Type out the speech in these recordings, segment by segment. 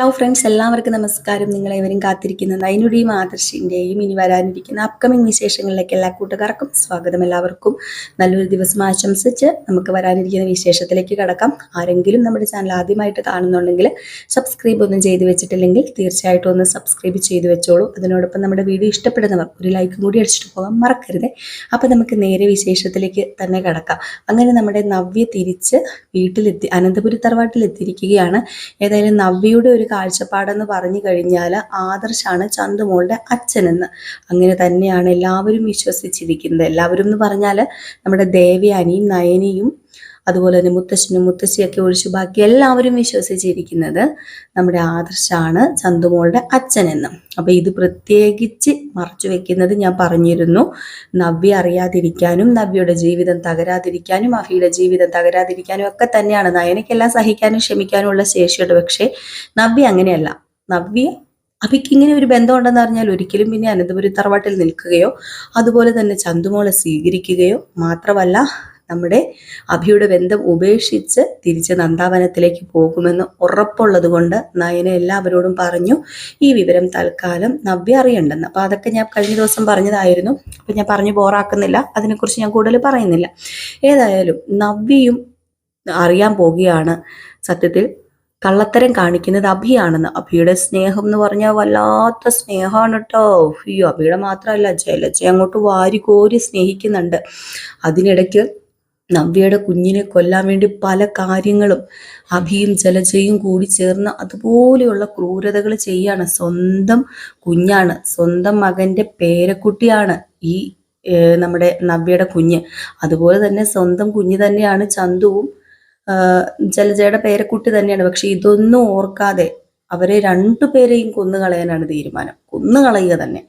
Hello friends എല്ലാവർക്കും നമസ്കാരം. നിങ്ങളേവരും കാത്തിരിക്കുന്ന നൈനുടെയും ആദർശിന്റെയും ഇനി വരാനിരിക്കുന്ന അപ്കമിങ് വിശേഷങ്ങളിലേക്ക് എല്ലാ കൂട്ടുകാർക്കും സ്വാഗതം എല്ലാവർക്കും. നല്ലൊരു ദിവസം ആശംസിച്ച് നമുക്ക് വരാനിരിക്കുന്ന വിശേഷത്തിലേക്ക് കടക്കാം. ആരെങ്കിലും നമ്മുടെ ചാനൽ ആദ്യമായിട്ട് കാണുന്നുണ്ടെങ്കിൽ സബ്സ്ക്രൈബ് ഒന്നും ചെയ്തു വെച്ചിട്ടില്ലെങ്കിൽ തീർച്ചയായിട്ടും ഒന്ന് സബ്സ്ക്രൈബ് ചെയ്തു വെച്ചോളൂ. അതിനോടൊപ്പം നമ്മുടെ വീഡിയോ ഇഷ്ടപ്പെടുന്നവർ ഒരു ലൈക്കും കൂടി അടിച്ചിട്ട് പോകാൻ മറക്കരുത്. അപ്പോൾ നമുക്ക് നേരെ വിശേഷത്തിലേക്ക് തന്നെ കടക്കാം. അങ്ങനെ നമ്മുടെ നവ്യ തിരിച്ച് വീട്ടിലെത്തി അനന്തപുരി തറവാട്ടിലെത്തിയിരിക്കുകയാണ്. ഏതായാലും നവ്യയുടെ ഒരു കാഴ്ചപ്പാടെന്ന് പറഞ്ഞു കഴിഞ്ഞാൽ ആദർശാണ് ചന്തുമോളുടെ അച്ഛനെന്ന്. അങ്ങനെ തന്നെയാണ് എല്ലാവരും വിശ്വസിച്ചിരിക്കുന്നത്. എല്ലാവരും എന്ന് പറഞ്ഞാൽ നമ്മുടെ ദേവയാനിയും നയനിയും അതുപോലെ തന്നെ മുത്തശ്ശനും മുത്തശ്ശിയൊക്കെ ഒഴിച്ചു ബാക്കി എല്ലാവരും വിശ്വസിച്ചിരിക്കുന്നത് നമ്മുടെ ആദർശാണ് ചന്തുമോളുടെ അച്ഛനെന്ന്. അപ്പോൾ ഇത് പ്രത്യേകിച്ച് മറച്ചു വെക്കുന്നത് ഞാൻ പറഞ്ഞിരുന്നു. നവ്യ അറിയാതിരിക്കാനും നവ്യയുടെ ജീവിതം തകരാതിരിക്കാനും അഫിയുടെ ജീവിതം തകരാതിരിക്കാനും ഒക്കെ തന്നെയാണ് നയനയ്ക്കെല്ലാം സഹിക്കാനും ക്ഷമിക്കാനും ഉള്ള ശേഷിയുണ്ട്. പക്ഷേ നവ്യ അങ്ങനെയല്ല. നവ്യ അഭിക്ക് ഇങ്ങനെ ഒരു ബന്ധം ഉണ്ടെന്ന് പറഞ്ഞാൽ ഒരിക്കലും പിന്നെ അനന്തപുരി തറവാട്ടിൽ നിൽക്കുകയോ അതുപോലെ തന്നെ ചന്തുമോളെ സ്വീകരിക്കുകയോ മാത്രമല്ല നമ്മുടെ അഭിയുടെ ബന്ധം ഉപേക്ഷിച്ച് തിരിച്ച് നന്ദാവനത്തിലേക്ക് പോകുമെന്ന് ഉറപ്പുള്ളത് കൊണ്ട് നയന എല്ലാവരോടും പറഞ്ഞു ഈ വിവരം തൽക്കാലം നവ്യ അറിയണ്ടെന്ന്. അപ്പോൾ അതൊക്കെ ഞാൻ കഴിഞ്ഞ ദിവസം പറഞ്ഞതായിരുന്നു. അപ്പം ഞാൻ പറഞ്ഞു ബോറാക്കുന്നില്ല. അതിനെക്കുറിച്ച് ഞാൻ കൂടുതൽ പറയുന്നില്ല. ഏതായാലും നവ്യയും അറിയാൻ പോകുകയാണ്. സത്യത്തിൽ കള്ളത്തരം കാണിക്കുന്നത് അഭിയാണെന്ന്. അഭിയുടെ സ്നേഹം എന്ന് പറഞ്ഞാൽ വല്ലാത്ത സ്നേഹമാണ് കേട്ടോ. അയ്യോ അഭിയുടെ മാത്രമല്ല ജയലജ അങ്ങോട്ട് വാരി കോരി സ്നേഹിക്കുന്നുണ്ട്. അതിനിടയ്ക്ക് നവ്യയുടെ കുഞ്ഞിനെ കൊല്ലാൻ വേണ്ടി പല കാര്യങ്ങളും അഭിയും ജലജയും കൂടി ചേർന്ന് അതുപോലെയുള്ള ക്രൂരതകൾ ചെയ്യാണ്. സ്വന്തം കുഞ്ഞാണ്. സ്വന്തം മകന്റെ പേരക്കുട്ടിയാണ് ഈ നമ്മുടെ നവ്യയുടെ കുഞ്ഞ്. അതുപോലെ തന്നെ സ്വന്തം കുഞ്ഞ് തന്നെയാണ് ചന്തുവും ജലജയുടെ പേരക്കുട്ടി തന്നെയാണ്. പക്ഷെ ഇതൊന്നും ഓർക്കാതെ അവരെ രണ്ടുപേരെയും കൊന്നുകളയാനാണ് തീരുമാനം. കൊന്നുകളയുക തന്നെ.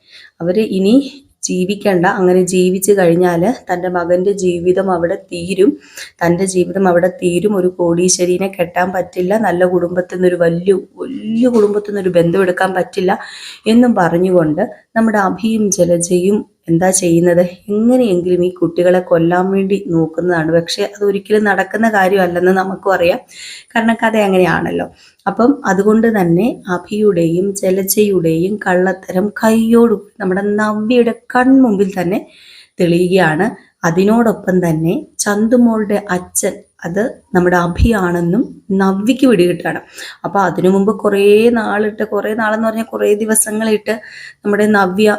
അവർ ഇനി ജീവിക്കണ്ട. അങ്ങനെ ജീവിച്ചു കഴിഞ്ഞാൽ തന്റെ മകന്റെ ജീവിതം അവിടെ തീരും. തന്റെ ജീവിതം അവിടെ തീരും. ഒരു കോടീശ്വരീനെ കെട്ടാൻ പറ്റില്ല. നല്ല കുടുംബത്തിൽ നിന്നൊരു വലിയ വലിയ കുടുംബത്തിൽ നിന്നൊരു ബന്ധം എടുക്കാൻ പറ്റില്ല എന്നും പറഞ്ഞുകൊണ്ട് നമ്മുടെ അഭിയും ജലജയും എന്താ ചെയ്യുന്നത്? എങ്ങനെയെങ്കിലും ഈ കുട്ടികളെ കൊല്ലാൻ വേണ്ടി നോക്കുന്നതാണ്. പക്ഷെ അത് ഒരിക്കലും നടക്കുന്ന കാര്യമല്ലെന്ന് നമുക്കും അറിയാം. കാരണം കഥ അങ്ങനെയാണല്ലോ. അപ്പം അതുകൊണ്ട് തന്നെ അഭിയുടെയും ജലജയുടെയും കള്ളത്തരം കയ്യോടു നമ്മുടെ നവ്യയുടെ കൺമുമ്പിൽ തന്നെ തെളിയുകയാണ്. അതിനോടൊപ്പം തന്നെ ചന്തുമോളുടെ അച്ഛൻ അത് നമ്മുടെ അഭിയാണെന്നും നവ്യക്ക് പിടികിട്ടാണ് അപ്പോൾ അതിനു മുമ്പ് കുറേ നാളിട്ട് കുറേ നാളെന്ന് പറഞ്ഞാൽ കുറേ ദിവസങ്ങളിട്ട് നമ്മുടെ നവ്യ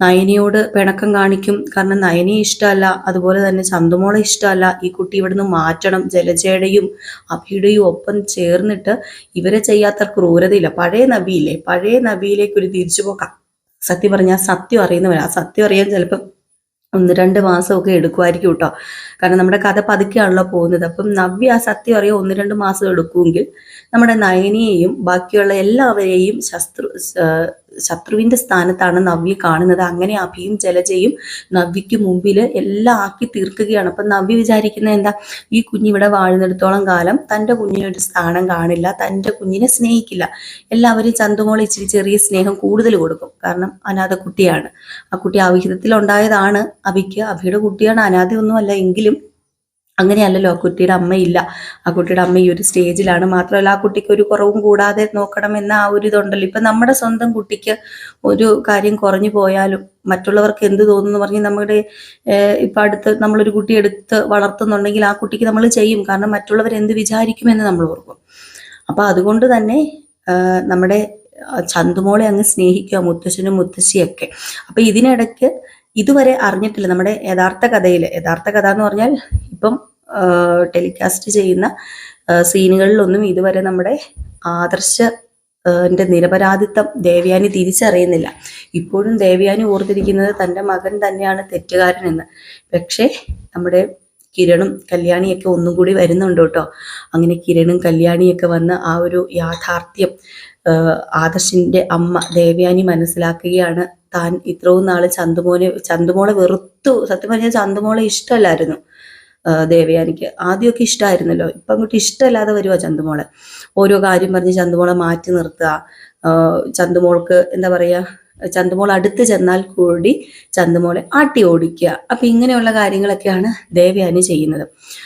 നയനിയോട് പിണക്കം കാണിക്കും. കാരണം നയനി ഇഷ്ടമല്ല അതുപോലെ തന്നെ ചന്തുമോളെ ഇഷ്ടമല്ല. ഈ കുട്ടി ഇവിടുന്ന് മാറ്റണം. ജലജയുടെയും അഭിയുടെയും ഒപ്പം ചേർന്നിട്ട് ഇവരെ ചെയ്യാത്ത ക്രൂരതയില്ല. പഴയ നബിയില്ലേ? പഴയ നബിയിലേക്ക് ഒരു തിരിച്ചു പോക്കാം. സത്യം പറഞ്ഞാൽ സത്യം അറിയുന്നവരാ. സത്യം അറിയാൻ ചിലപ്പം ഒന്ന് രണ്ട് മാസമൊക്കെ എടുക്കുമായിരിക്കും കേട്ടോ. കാരണം നമ്മുടെ കഥ പതുക്കെയാണല്ലോ പോകുന്നത്. അപ്പം നവ്യ ആ സത്യം അറിയാൻ ഒന്ന് രണ്ട് മാസം എടുക്കുമെങ്കിൽ നമ്മുടെ നയനിയെയും ബാക്കിയുള്ള എല്ലാവരെയും ശത്രു ആ, ശത്രുവിന്റെ സ്ഥാനത്താണ് നവ്യ കാണുന്നത്. അങ്ങനെ അഭിയും ജലജയും നവ്യക്ക് മുമ്പിൽ എല്ലാം ആക്കി തീർക്കുകയാണ്. അപ്പം നവ്യ വിചാരിക്കുന്നത് എന്താ? ഈ കുഞ്ഞിവിടെ വാഴുന്നിടത്തോളം കാലം തന്റെ കുഞ്ഞിനൊരു സ്ഥാനം കാണില്ല തന്റെ കുഞ്ഞിനെ സ്നേഹിക്കില്ല. എല്ലാവരും ചന്തുമോളെ ഇച്ചിരി ചെറിയ സ്നേഹം കൂടുതൽ കൊടുക്കും. കാരണം അനാഥ കുട്ടിയാണ്. ആ കുട്ടി അവിഹിതത്തിൽ ഉണ്ടായതാണ് അഭിക്ക് അഭിയുടെ കുട്ടിയാണ് അനാഥയൊന്നുമല്ല എങ്കിലും അങ്ങനെയല്ലല്ലോ ആ കുട്ടിയുടെ അമ്മയില്ല ആ കുട്ടിയുടെ അമ്മ ഈ ഒരു സ്റ്റേജിലാണ്. മാത്രമല്ല ആ കുട്ടിക്ക് ഒരു കുറവും കൂടാതെ നോക്കണം എന്ന ആ ഒരു ഇതുണ്ടല്ലോ. ഇപ്പൊ നമ്മുടെ സ്വന്തം കുട്ടിക്ക് ഒരു കാര്യം കുറഞ്ഞു പോയാലും മറ്റുള്ളവർക്ക് എന്ത് തോന്നുന്നു പറഞ്ഞ് നമ്മുടെ ഇപ്പം അടുത്ത് നമ്മളൊരു കുട്ടി എടുത്ത് വളർത്തുന്നുണ്ടെങ്കിൽ ആ കുട്ടിക്ക് നമ്മൾ ചെയ്യും. കാരണം മറ്റുള്ളവർ എന്ത് വിചാരിക്കുമെന്ന് നമ്മൾ ഓർക്കും. അപ്പൊ അതുകൊണ്ട് തന്നെ നമ്മുടെ ചന്തുമോളെ അങ്ങ് സ്നേഹിക്കുക മുത്തശ്ശനും മുത്തശ്ശിയൊക്കെ. അപ്പൊ ഇതിനിടയ്ക്ക് ഇതുവരെ അറിഞ്ഞിട്ടില്ല. നമ്മുടെ യഥാർത്ഥ കഥയിൽ യഥാർത്ഥ കഥ എന്ന് പറഞ്ഞാൽ ഇപ്പം ടെലികാസ്റ്റ് ചെയ്യുന്ന സീനുകളിലൊന്നും ഇതുവരെ നമ്മുടെ ആദർശ എന്റെ നിരപരാധിത്വം ദേവയാനി തിരിച്ചറിയുന്നില്ല. ഇപ്പോഴും ദേവയാനി ഓർത്തിരിക്കുന്നത് തന്റെ മകൻ തന്നെയാണ് തെറ്റുകാരൻ എന്ന് പക്ഷേ നമ്മുടെ കിരണും കല്യാണിയൊക്കെ ഒന്നും കൂടി വരുന്നുണ്ട് കേട്ടോ. അങ്ങനെ കിരണും കല്യാണിയൊക്കെ വന്ന് ആ ഒരു യാഥാർത്ഥ്യം ആ, ആദർശിന്റെ അമ്മ ദേവയാനി മനസ്സിലാക്കുകയാണ്. താൻ ഇത്രയും നാൾ ചന്തുമോനെ ചന്തുമോളെ വെറുത്തു സത്യം പറഞ്ഞാൽ ചന്തുമോളെ ഇഷ്ടമല്ലായിരുന്നു ദേവയാനിക്ക്. ആദ്യമൊക്കെ ഇഷ്ടമായിരുന്നല്ലോ ഇപ്പം അങ്ങോട്ട് ഇഷ്ടമല്ലാതെ വരുവാ ചന്തുമോളെ. ഓരോ കാര്യം പറഞ്ഞ് ചന്തുമോളെ മാറ്റി നിർത്തുക. ചന്തുമോൾക്ക് എന്താ പറയാ ചന്തുമോൾ അടുത്ത് ചെന്നാൽ കൂടി ചന്തുമോളെ ആട്ടി ഓടിക്കുക. അപ്പൊ ഇങ്ങനെയുള്ള കാര്യങ്ങളൊക്കെയാണ് ദേവയാനി ചെയ്യുന്നത്.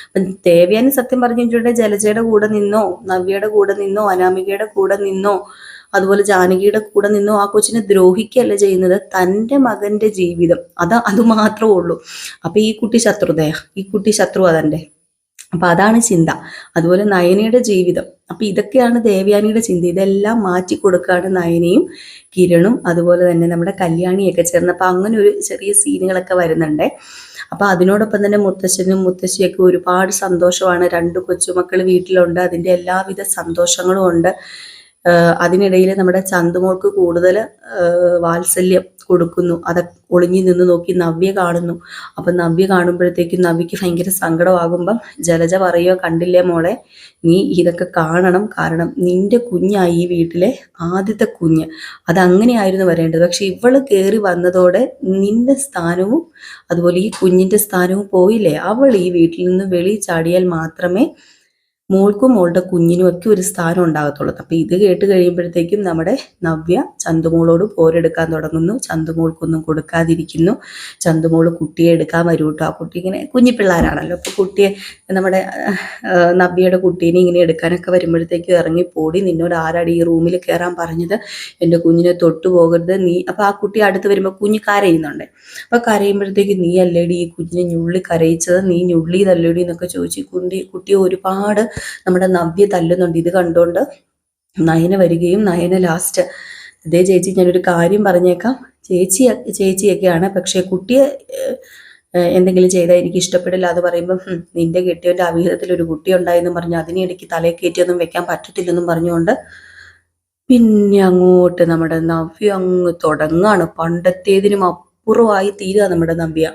അപ്പം ദേവയാനി സത്യം പറഞ്ഞിട്ടുണ്ടെങ്കിൽ ജലജയുടെ കൂടെ നിന്നോ നവ്യയുടെ കൂടെ നിന്നോ അനാമികയുടെ കൂടെ നിന്നോ അതുപോലെ ജാനകിയുടെ കൂടെ നിന്നോ ആ കൊച്ചിനെ ദ്രോഹിക്കുകയല്ല ചെയ്യുന്നത് തന്റെ മകന്റെ ജീവിതം. അത് അത് മാത്രമേ ഉള്ളൂ. അപ്പൊ ഈ കുട്ടി ശത്രുതയാ. ഈ കുട്ടി ശത്രു അതന്റെ അപ്പൊ അതാണ് ചിന്ത. അതുപോലെ നയനയുടെ ജീവിതം. അപ്പൊ ഇതൊക്കെയാണ് ദേവയാനിയുടെ ചിന്ത. ഇതെല്ലാം മാറ്റി കൊടുക്കുകയാണ് നയനയും കിരണും. അതുപോലെ തന്നെ നമ്മുടെ കല്യാണിയൊക്കെ ചേർന്ന്. അപ്പൊ അങ്ങനെ ഒരു ചെറിയ സീനുകളൊക്കെ വരുന്നുണ്ട്. അപ്പൊ അതിനോടൊപ്പം തന്നെ മുത്തശ്ശനും മുത്തശ്ശിയൊക്കെ ഒരുപാട് സന്തോഷമാണ്. രണ്ട് കൊച്ചുമക്കൾ വീട്ടിലുണ്ട്. അതിന്റെ എല്ലാവിധ സന്തോഷങ്ങളും ഉണ്ട്. അതിനിടയിൽ നമ്മുടെ ചന്തുമോൾക്ക് കൂടുതൽ വാത്സല്യം കൊടുക്കുന്നു. അത് ഒളിഞ്ഞു നിന്ന് നോക്കി നവ്യ കാണുന്നു. അപ്പം നവ്യ കാണുമ്പോഴത്തേക്കും നവ്യക്ക് ഭയങ്കര സങ്കടമാകുമ്പം ജലജ പറയുക കണ്ടില്ലേ മോളെ നീ ഇതൊക്കെ കാണണം. കാരണം നിന്റെ കുഞ്ഞായി ഈ വീട്ടിലെ ആദ്യത്തെ കുഞ്ഞ്. അതങ്ങനെയായിരുന്നു വരേണ്ടത്. പക്ഷെ ഇവൾ കയറി വന്നതോടെ നിന്റെ സ്ഥാനവും അതുപോലെ ഈ കുഞ്ഞിന്റെ സ്ഥാനവും പോയില്ലേ? അവൾ ഈ വീട്ടിൽ നിന്ന് വെളി ചാടിയാൽ മാത്രമേ മോൾക്കും മോളുടെ കുഞ്ഞിനും ഒക്കെ ഒരു സ്ഥാനം ഉണ്ടാകത്തുള്ളൂ. അപ്പൊ ഇത് കേട്ട് കഴിയുമ്പോഴത്തേക്കും നമ്മുടെ നവ്യ ചന്തുമോളോട് പോരെടുക്കാൻ തുടങ്ങുന്നു. ചന്തുമോൾക്കൊന്നും കൊടുക്കാതിരിക്കുന്നു. ചന്തുമോൾ കുട്ടിയെ എടുക്കാൻ വരൂ കേട്ടോ ആ കുട്ടി ഇങ്ങനെ കുഞ്ഞിപ്പിള്ളേരാണല്ലോ അപ്പൊ കുട്ടിയെ നമ്മുടെ നവ്യയുടെ കുട്ടീനെ ഇങ്ങനെ എടുക്കാനൊക്കെ വരുമ്പോഴത്തേക്കും ഇറങ്ങി പോടി. നിന്നോട് ആരാടി ഈ റൂമിൽ കയറാൻ പറഞ്ഞത്? എന്റെ കുഞ്ഞിനെ തൊട്ടു പോകരുത്. നീ അപ്പൊ ആ കുട്ടി അടുത്ത് വരുമ്പോൾ കുഞ്ഞ് കരയുന്നുണ്ട്. അപ്പൊ കരയുമ്പോഴത്തേക്ക് നീ അല്ലേടി ഈ കുഞ്ഞിനെ ഞുള്ളി കരയിച്ചത്? നീ ഞുള്ളി തല്ലേടി എന്നൊക്കെ ചോദിച്ചു കുട്ടി കുട്ടിയെ ഒരുപാട് നമ്മുടെ നവ്യ തല്ലുന്നുണ്ട്. ഇത് കണ്ടുകൊണ്ട് നയന വരികയും നയന ലാസ്റ്റ് അതേ ചേച്ചി ഞാനൊരു കാര്യം പറഞ്ഞേക്കാം. ചേച്ചി ചേച്ചിയൊക്കെയാണ്. പക്ഷേ കുട്ടിയെ എന്തെങ്കിലും ചെയ്താൽ എനിക്ക് ഇഷ്ടപ്പെടില്ല അത് പറയുമ്പോൾ നിന്റെ കെട്ടിയവന്റെ അവിഹിതത്തിൽ ഒരു കുട്ടി ഉണ്ടായെന്നും പറഞ്ഞു അതിനെ ഇടയ്ക്ക് തലയിൽ കയറ്റിയൊന്നും വെക്കാൻ പറ്റത്തില്ലെന്നും പറഞ്ഞുകൊണ്ട് പിന്നെ അങ്ങോട്ട് നമ്മുടെ നവ്യ അങ്ങ് തുടങ്ങാണ്. പണ്ടത്തേതിനും അപ്പുറമായി തീരുക നമ്മുടെ നവ്യ.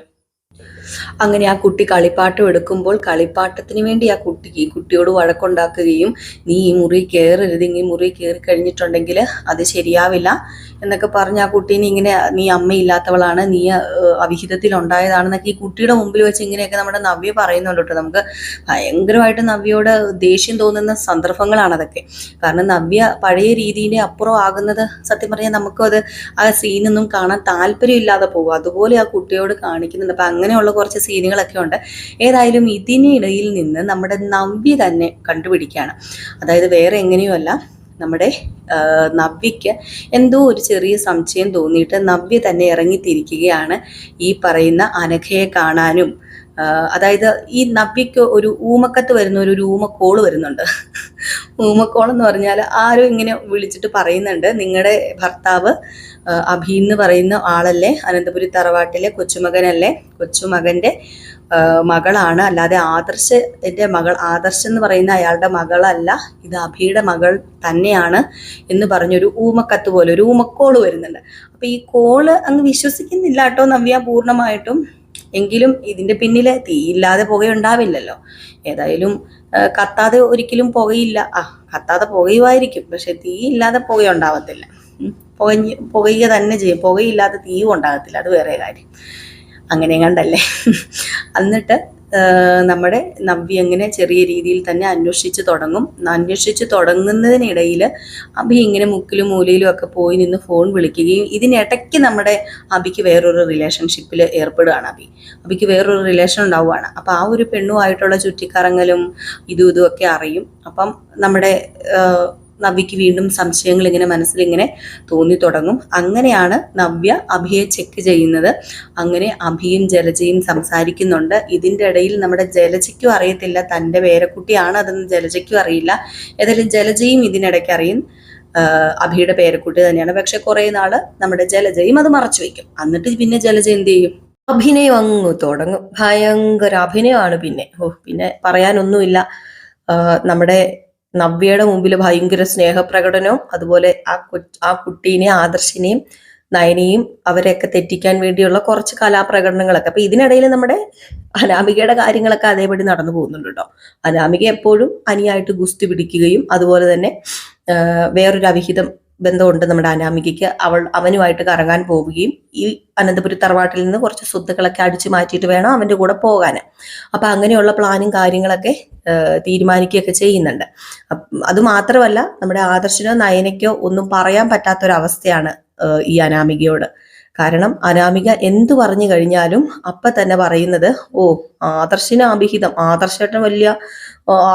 അങ്ങനെ ആ കുട്ടി കളിപ്പാട്ടം എടുക്കുമ്പോൾ കളിപ്പാട്ടത്തിന് വേണ്ടി ആ കുട്ടിക്ക് കുട്ടിയോട് വഴക്കുണ്ടാക്കുകയും നീ ഈ മുറി കയറരുത് ഈ മുറി കയറി കഴിഞ്ഞിട്ടുണ്ടെങ്കിൽ അത് ശരിയാവില്ല എന്നൊക്കെ പറഞ്ഞ് ആ കുട്ടീനെ ഇങ്ങനെ നീ അമ്മയില്ലാത്തവളാണ് നീ അവിഹിതത്തിൽ ഉണ്ടായതാണെന്നൊക്കെ ഈ കുട്ടിയുടെ മുമ്പിൽ വെച്ച് ഇങ്ങനെയൊക്കെ നമ്മുടെ നവ്യ പറയുന്നുണ്ട് കേട്ടോ. നമുക്ക് ഭയങ്കരമായിട്ട് നവ്യയോട് ദേഷ്യം തോന്നുന്ന സന്ദർഭങ്ങളാണ് അതൊക്കെ. കാരണം നവ്യ പഴയ രീതിയിലെ അപ്പുറം ആകുന്നത് സത്യം പറഞ്ഞാൽ നമുക്കും അത് ആ സീനൊന്നും കാണാൻ താല്പര്യമില്ലാതെ പോകും. അതുപോലെ ആ കുട്ടിയോട് കാണിക്കുന്നുണ്ട്. അപ്പം അങ്ങനെയുള്ള കുറച്ച് സീനുകളൊക്കെ ഉണ്ട്. ഏതായാലും ഇതിനിടയിൽ നിന്ന് നമ്മുടെ നവ്യ തന്നെ കണ്ടുപിടിക്കുകയാണ്. അതായത് വേറെ എങ്ങനെയുമല്ല നമ്മുടെ നവ്യയ്ക്ക് എന്തോ ഒരു ചെറിയ സംശയം തോന്നിയിട്ട് നവ്യ തന്നെ ഇറങ്ങിത്തിരിക്കുകയാണ് ഈ പറയുന്ന അനഘയെ കാണാനും അതായത് ഈ നവ്യയ്ക്ക് ഒരു ഊമക്കത്ത് വരുന്ന ഒരു ഊമക്കോൾ വരുന്നുണ്ട്. ഊമക്കോൾ എന്ന് പറഞ്ഞാൽ ആരും ഇങ്ങനെ വിളിച്ചിട്ട് പറയുന്നുണ്ട്. നിങ്ങളുടെ ഭർത്താവ് അഭി എന്ന് പറയുന്ന ആളല്ലേ? അനന്തപുരി തറവാട്ടിലെ കൊച്ചുമകനല്ലേ? കൊച്ചുമകന്റെ മകളാണ്. അല്ലാതെ ആദർശന്റെ മകൾ ആദർശ് എന്ന് പറയുന്ന അയാളുടെ മകളല്ല. ഇത് അഭിയുടെ മകൾ തന്നെയാണ് എന്ന് പറഞ്ഞൊരു ഊമക്കത്ത് പോലെ ഒരു ഊമക്കോൾ വരുന്നുണ്ട്. അപ്പൊ ഈ കോൾ അങ്ങ് വിശ്വസിക്കുന്നില്ല കേട്ടോ നവ്യ പൂർണമായിട്ടും. എങ്കിലും ഇതിന്റെ പിന്നിൽ തീയില്ലാതെ പുകയുണ്ടാവില്ലല്ലോ. ഏതായാലും കത്താതെ ഒരിക്കലും പുകയില്ല. ആ കത്താതെ പുകയുമായിരിക്കും. പക്ഷെ തീ ഇല്ലാതെ പുകയുണ്ടാവത്തില്ല. പുകഞ്ഞ് പുകയുക തന്നെ ചെയ്യും. പുകയില്ലാതെ തീയും ഉണ്ടാകത്തില്ല. അത് വേറെ കാര്യം. അങ്ങനെ കണ്ടല്ലേ? എന്നിട്ട് നമ്മുടെ നവ്യ എങ്ങനെ ചെറിയ രീതിയിൽ തന്നെ അന്വേഷിച്ച് തുടങ്ങും. അന്വേഷിച്ച് തുടങ്ങുന്നതിനിടയിൽ അഭി ഇങ്ങനെ മുക്കിലും മൂലയിലും ഒക്കെ പോയി നിന്ന് ഫോൺ വിളിക്കുകയും ഇതിനിടയ്ക്ക് നമ്മുടെ അഭിക്ക് വേറൊരു റിലേഷൻഷിപ്പിൽ ഏർപ്പെടുകയാണ് അഭി. അഭിക്ക് വേറൊരു റിലേഷൻ ഉണ്ടാവുകയാണ് അപ്പം ആ ഒരു പെണ്ണുമായിട്ടുള്ള ചുറ്റിക്കറങ്ങലും ഇതും ഇതും ഒക്കെ അറിയും. അപ്പം നമ്മുടെ നവ്യക്ക് വീണ്ടും സംശയങ്ങൾ ഇങ്ങനെ മനസ്സിൽ ഇങ്ങനെ തോന്നി തുടങ്ങും. അങ്ങനെയാണ് നവ്യ അഭിയെ ചെക്ക് ചെയ്യുന്നത്. അങ്ങനെ അഭിയും ജലജയും സംസാരിക്കുന്നുണ്ട്. ഇതിന്റെ ഇടയിൽ നമ്മുടെ ജലജയ്ക്കും അറിയത്തില്ല. തന്റെ പേരക്കുട്ടിയാണ് അതെന്ന് ജലജയ്ക്കും അറിയില്ല. ഏതായാലും ജലജയും ഇതിനിടയ്ക്ക് അറിയും. അഭിയുടെ പേരക്കുട്ടി തന്നെയാണ്. പക്ഷെ കുറെ നാൾ നമ്മുടെ ജലജയും അത് മറച്ചു വെക്കും. എന്നിട്ട് പിന്നെ ജലജ എന്ത് ചെയ്യും? അഭിനയം അങ്ങ് തുടങ്ങും. ഭയങ്കര അഭിനയമാണ് പിന്നെ. ഓ പിന്നെ പറയാനൊന്നുമില്ല. നമ്മുടെ നവ്യയുടെ മുമ്പിൽ ഭയങ്കര സ്നേഹപ്രകടനവും അതുപോലെ ആ ആ കുട്ടീനെയും ആദർശിനെയും നയനെയും അവരെയൊക്കെ തെറ്റിക്കാൻ വേണ്ടിയുള്ള കുറച്ച് കലാപ്രകടനങ്ങളൊക്കെ. അപ്പൊ ഇതിനിടയിൽ നമ്മുടെ അനാമികയുടെ കാര്യങ്ങളൊക്കെ അതേപടി നടന്നു പോകുന്നുണ്ട് കേട്ടോ. അനാമിക എപ്പോഴും അനിയായിട്ട് ഗുസ്തി പിടിക്കുകയും അതുപോലെ തന്നെ വേറൊരു അവിഹിതം ബന്ധമുണ്ട് നമ്മുടെ അനാമികയ്ക്ക്. അവൾ അവനുമായിട്ട് കറങ്ങാൻ പോവുകയും ഈ അനന്തപുരി തറവാട്ടിൽ നിന്ന് കുറച്ച് സ്വത്തുക്കളൊക്കെ അടിച്ചു മാറ്റിയിട്ട് വേണം അവന്റെ കൂടെ പോകാൻ. അപ്പം അങ്ങനെയുള്ള പ്ലാനും കാര്യങ്ങളൊക്കെ തീരുമാനിക്കുകയൊക്കെ ചെയ്യുന്നുണ്ട്. അതുമാത്രമല്ല അത് മാത്രമല്ല നമ്മുടെ ആദർശനോ നയനയ്ക്കോ ഒന്നും പറയാൻ പറ്റാത്തൊരവസ്ഥയാണ് ഏഹ് ഈ അനാമികയോട്. കാരണം അനാമിക എന്തു പറഞ്ഞു കഴിഞ്ഞാലും അപ്പ തന്നെ പറയുന്നത് ഓ ആദർശിന് അഭിഹിതം. ആദർശേട്ടൻ വലിയ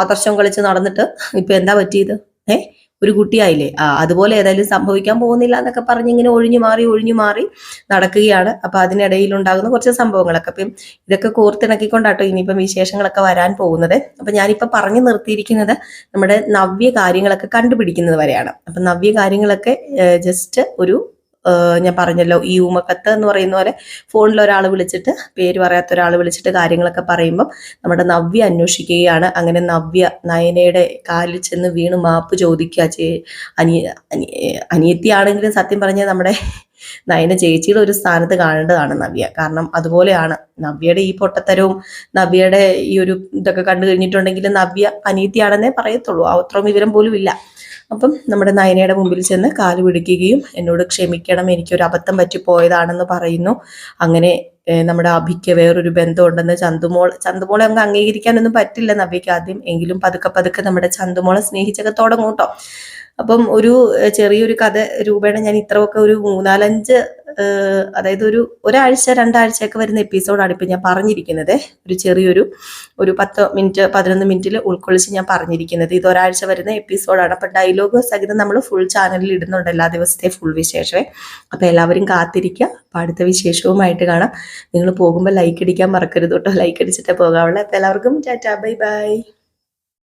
ആദർശം കളിച്ച് നടന്നിട്ട് ഇപ്പൊ എന്താ പറ്റിയത്? ഏ ഒരു കുട്ടിയായില്ലേ? ആ അതുപോലെ ഏതായാലും സംഭവിക്കാൻ പോകുന്നില്ല എന്നൊക്കെ പറഞ്ഞ് ഇങ്ങനെ ഒഴിഞ്ഞു മാറി ഒഴിഞ്ഞു മാറി നടക്കുകയാണ്. അപ്പൊ അതിനിടയിൽ ഉണ്ടാകുന്ന കുറച്ച് സംഭവങ്ങളൊക്കെ. അപ്പം ഇതൊക്കെ കോർത്തിണക്കിക്കൊണ്ടാട്ടോ ഇനിയിപ്പം വിശേഷങ്ങളൊക്കെ വരാൻ പോകുന്നത്. അപ്പൊ ഞാനിപ്പോ പറഞ്ഞു നിർത്തിയിരിക്കുന്നത് നമ്മുടെ നവ്യ കാര്യങ്ങളൊക്കെ കണ്ടുപിടിക്കുന്നത് വരെയാണ്. അപ്പൊ നവ്യ കാര്യങ്ങളൊക്കെ ജസ്റ്റ് ഒരു ഞാൻ പറഞ്ഞല്ലോ ഈ ഊമക്കത്ത് എന്ന് പറയുന്ന പോലെ ഫോണിൽ ഒരാൾ വിളിച്ചിട്ട് പേര് പറയാത്ത ഒരാൾ വിളിച്ചിട്ട് കാര്യങ്ങളൊക്കെ പറയുമ്പം നമ്മുടെ നവ്യ അന്വേഷിക്കുകയാണ്. അങ്ങനെ നവ്യ നയനയുടെ കാലിൽ ചെന്ന് വീണ് മാപ്പ് ചോദിക്കുക ചേ അനിയ അനി- അനിയത്തിയാണെങ്കിലും സത്യം പറഞ്ഞാൽ നമ്മുടെ നയന ചേച്ചിയുടെ ഒരു സ്ഥാനത്ത് കാണേണ്ടതാണ് നവ്യ. കാരണം അതുപോലെയാണ് നവ്യയുടെ ഈ പൊട്ടത്തരവും നവ്യയുടെ ഈ ഒരു ഇതൊക്കെ കണ്ടു കഴിഞ്ഞിട്ടുണ്ടെങ്കിൽ നവ്യ അനീതിയാണെന്നേ പറയത്തുള്ളൂ. അത്രയും വിവരം പോലും ഇല്ല. അപ്പം നമ്മുടെ നയനയുടെ മുമ്പിൽ ചെന്ന് കാൽ പിടിക്കുകയും എന്നോട് ക്ഷമിക്കണം എനിക്കൊരു അബദ്ധം പറ്റിപ്പോയതാണെന്ന് പറയുന്നു. അങ്ങനെ നമ്മുടെ അഭിക്ക് വേറൊരു ബന്ധമുണ്ടെന്ന് ചന്തുമോൾ ചന്തുമോളെ അങ്ങ് അംഗീകരിക്കാനൊന്നും പറ്റില്ല നവ്യക്ക് ആദ്യം. എങ്കിലും പതുക്കെ പതുക്കെ നമ്മുടെ ചന്തുമോളെ സ്നേഹിച്ചൊക്കെ തുടങ്ങും അപ്പം ഒരു ചെറിയൊരു കഥ രൂപേണ ഞാൻ ഇത്രയൊക്കെ ഒരു മൂന്നാലഞ്ച് അതായത് ഒരു ഒരാഴ്ച രണ്ടാഴ്ചയൊക്കെ വരുന്ന എപ്പിസോഡാണ് ഇപ്പം ഞാൻ പറഞ്ഞിരിക്കുന്നത്. ഒരു ചെറിയൊരു ഒരു പത്ത് മിനിറ്റ് പതിനൊന്ന് മിനിറ്റിൽ ഉൾക്കൊള്ളിച്ച് ഞാൻ പറഞ്ഞിരിക്കുന്നത്. ഇത് ഒരാഴ്ച വരുന്ന എപ്പിസോഡാണ്. അപ്പം ഡയലോഗ് സഹിതം നമ്മൾ ഫുൾ ചാനലിൽ ഇടുന്നുണ്ട് എല്ലാ ദിവസത്തെ ഫുൾ വിശേഷമേ. അപ്പം എല്ലാവരും കാത്തിരിക്കുക. അപ്പം അടുത്ത വിശേഷവുമായിട്ട് കാണാം. നിങ്ങൾ പോകുമ്പോൾ ലൈക്ക് അടിക്കാൻ മറക്കരുത് കേട്ടോ. ലൈക്ക് അടിച്ചിട്ടേ പോകാവുള്ളൂ. അപ്പോൾ എല്ലാവർക്കും ടാറ്റാ ബൈ ബൈ.